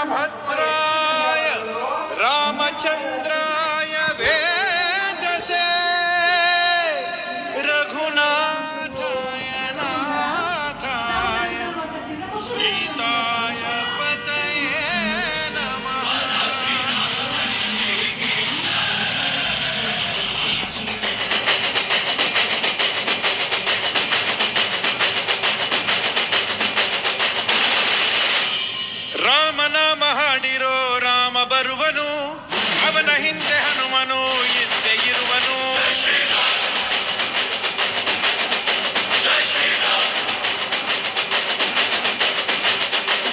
रामभद्राय रामचन्द्राय वेदसे रघुनाथाय नाथाय सीताय ರಾಮನಾಮ ಹಾಡಿರೋ ರಾಮ ಬರುವನು ಅವನ ಹಿಂದೆ ಹನುಮನು ಇದ್ದೆ ಇರುವನು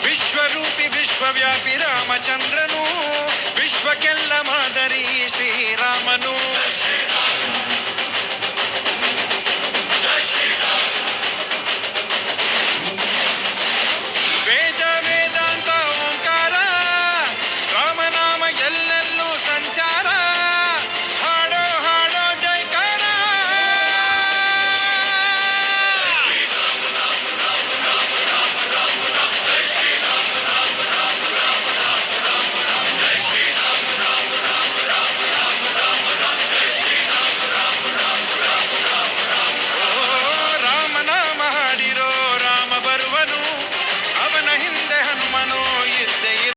ವಿಶ್ವರೂಪಿ ವಿಶ್ವವ್ಯಾಪಿ ರಾಮಚಂದ್ರನು ವಿಶ್ವಕ್ಕೆಲ್ಲ ಮಾದರಿ ಶ್ರೀರಾಮನು